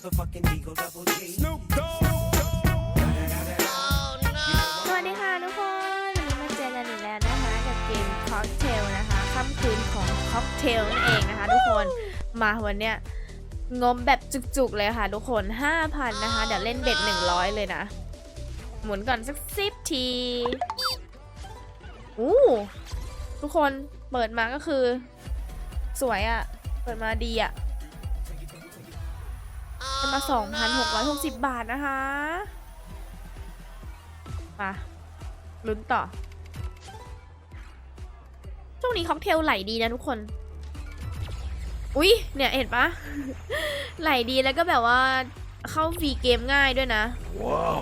motherfucking Eagle Double G. Snoop Dogg. สวัสดีค่ะทุกคน วันนี้มาเจอกันอีกแล้วนะคะกับเกมค็อกเทลนะคะค่ำคืนของค็อกเทลนั่นเองนะคะทุกคนมาวันเนี้ยงบแบบจุกๆเลยค่ะทุกคน 5,000 นะคะ เดี๋ยวเล่นเบ็ด 100 เลยนะ หมุนก่อนสักสิบทีอู้ทุกคนเปิดมาก็คือ สวยอะ่ะ เปิดมาดีอะ่ะได้มา 2,660 บาทนะคะ มาลุ้นต่อ ช่วงนี้ค็อกเทลไหลดีนะทุกคน อุ๊ย เนี่ยเห็นปะไหลดีแล้วก็แบบว่าเข้าฟรีเกมง่ายด้วยนะ Wow.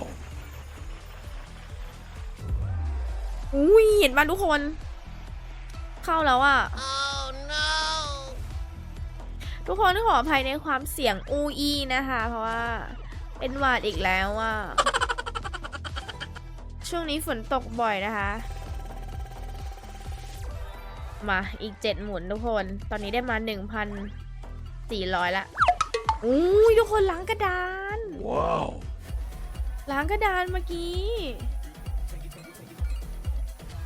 อุ้ย เห็นปะทุกคน เข้าแล้วอะ ทุกคนขออภัยในความเสียงอูอีนะคะ เพราะว่าเป็นหวัดอีกแล้วอะช่วงนี้ฝนตกบ่อยนะคะ มาอีกเจ็ดหมุนทุกคน ตอนนี้ได้มาหนึ่งพันสี่ร้อยละอุ้ยทุกคนล้างกระดาน Wow. ล้างกระดานเมื่อกี้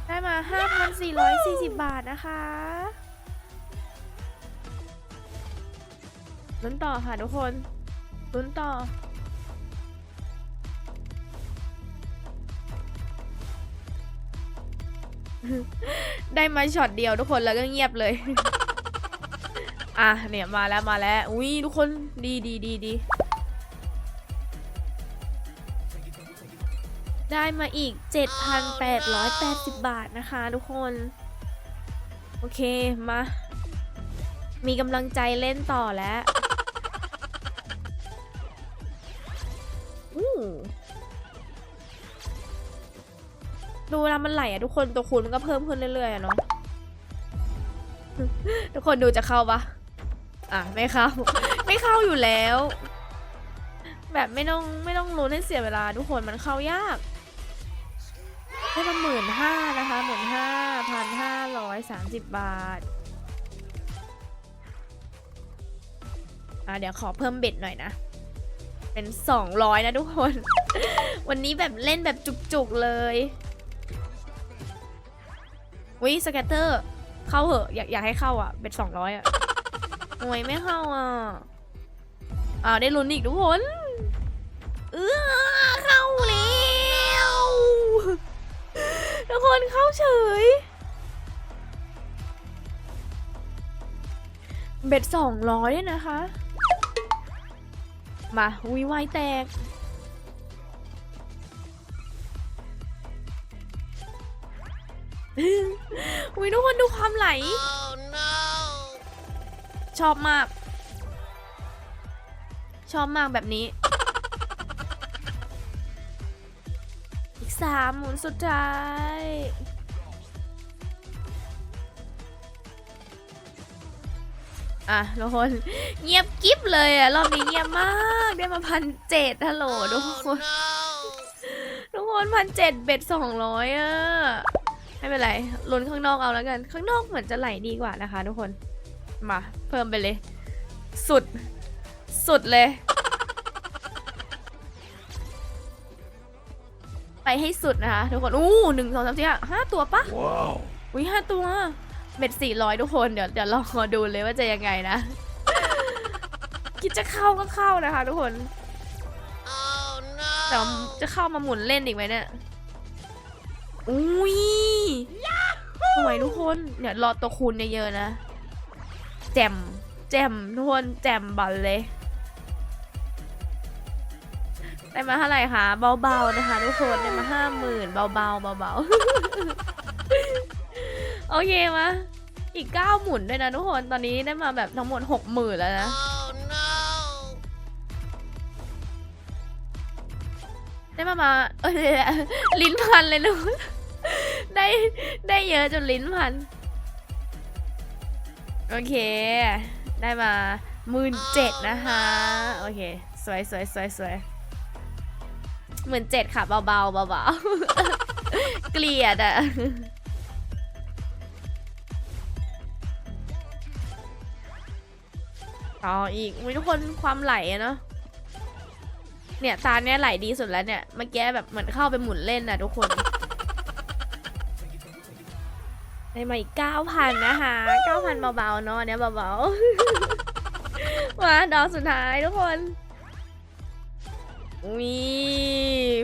ได้มา 5,440 บาทนะคะ ลุ้นต่อค่ะทุกคนลุ้นต่อ ได้มาช็อตเดียวทุกคนแล้วก็เงียบเลย อะเนี่ยมาแล้วมาแล้ว อุ้ยทุกคนดีดีดีดี ได้มาอีก 7,880 บาทนะคะทุกคน โอเคมา มีกำลังใจเล่นต่อแล้ว ดูเวลามันไหลอะทุกคนตัวคูณมันก็เพิ่มขึ้นเรื่อยๆอะเนาะทุกคนดูจะเข้าปะอะไม่เข้า ไม่เข้าอยู่แล้ว แบบไม่ต้องไม่ต้องลุ้นให้เสียเวลา ทุกคนมันเข้ายากได้มาหมื่นห้านะคะหมื่นห้าพันห้าร้อยสามสิบบาทอะเดี๋ยวขอเพิ่มเบ็ดหน่อยนะ เป็นสองร้อยนะทุกคน วันนี้แบบเล่นแบบจุกๆเลย วิสแกตเตอร์ เข้าเหอะอยากอยากให้เข้าอะ เบ็ดสองร้อยอะโอยไม่เข้าอะอ่าได้ลุ้นอีกทุกคนเออเข้าแล้วทุกคนเข้าเฉย เบ็ดสองร้อยด้วยนะคะ มาวิวายแตก วิทุกคนดูความไหล ชอบมาก ชอบมากแบบนี้ อีกสามหมุนสุดท้ายอะทุกคนเงียบกิ๊บเลยอะ รอบนี้เงียบมากได้มาพันเจ็ดฮัลโหลทุกคน ทุกคนพันเจ็ดเบ็ดสองร้อยอะ ไม่เป็นไรลุ้นข้างนอกเอาแล้วกัน ข้างนอกเหมือนจะไหลดีกว่านะคะ ทุกคน มา เพิ่มไปเลย สุด สุดเลย ไปให้สุดนะคะ ทุกคน อู้หนึ่งสองสามสี่ห้าห้าตัวปะ Wow. อุ้ยห้าตัว เบ็ดสี่ร้อยทุกคน เดี๋ยวเดี๋ยวลองมาดูเลยว่าจะยังไงนะ คิดจะเข้าก็เข้านะคะ ทุกคนแต่ว่าจะเข้ามาหมุนเล่นอีกไหมเนี่ย อุ้ยสวยทุกคนเนี่ยรอตัวคูณเยอะๆนะ แจมแจมทุกคนแจมบัลเลยได้มาเท่าไหร่คะเบาๆนะคะทุกคนได้มาห้าหมื่นเบาๆเบาๆโอเคมาอีกเก้าหมุนด้วยนะทุกคนตอนนี้ได้มาแบบทั้งหมดหกหมื่นแล้วนะได้มามาเอ้ยลิ้นพันเลยลูกได้ ได้เยอะจนลิ้นพัน โอเค ได้มาหมื่นเจ็ดนะคะ โอเค สวยสวยสวยสวยหมื่นเจ็ดค่ะเบาๆเบาๆ เกลียดอะต่ออีกอุ๊ยทุกคนความไหลเนาะเนี่ย ตาเนี้ยไหลดีสุดแล้วเนี่ย เมื่อกี้แบบเหมือนเข้าไปหมุนเล่นนะทุกคน ได้มาอีกเก้าพันนะคะเก้าพันเบาๆเนาะอันเนี้ยเบาๆ มาดอกสุดท้ายทุกคนมี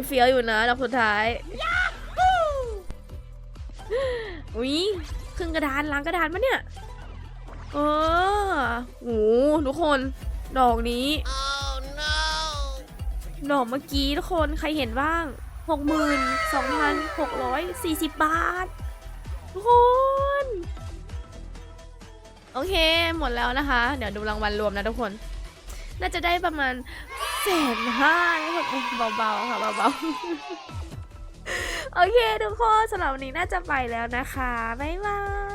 เฟี้ยวอยู่นะดอกสุดท้ายอุ้ยครึ่งกระดานล้างกระดานปะเนี่ยเออโหทุกคนดอกนี้ดอกเมื่อกี้ทุกคนใครเห็นบ้างหกหมื่นสองพันหกร้อยสี่สิบบาท ทุกคน โอเค หมดแล้วนะคะ เดี๋ยวดูรางวัลรวมนะทุกคน น่าจะได้ประมาณแสนห้าทุกคนเบาๆค่ะเบาๆ โอเค ทุกคนสำหรับวันนี้น่าจะไปแล้วนะคะ บ๊ายบาย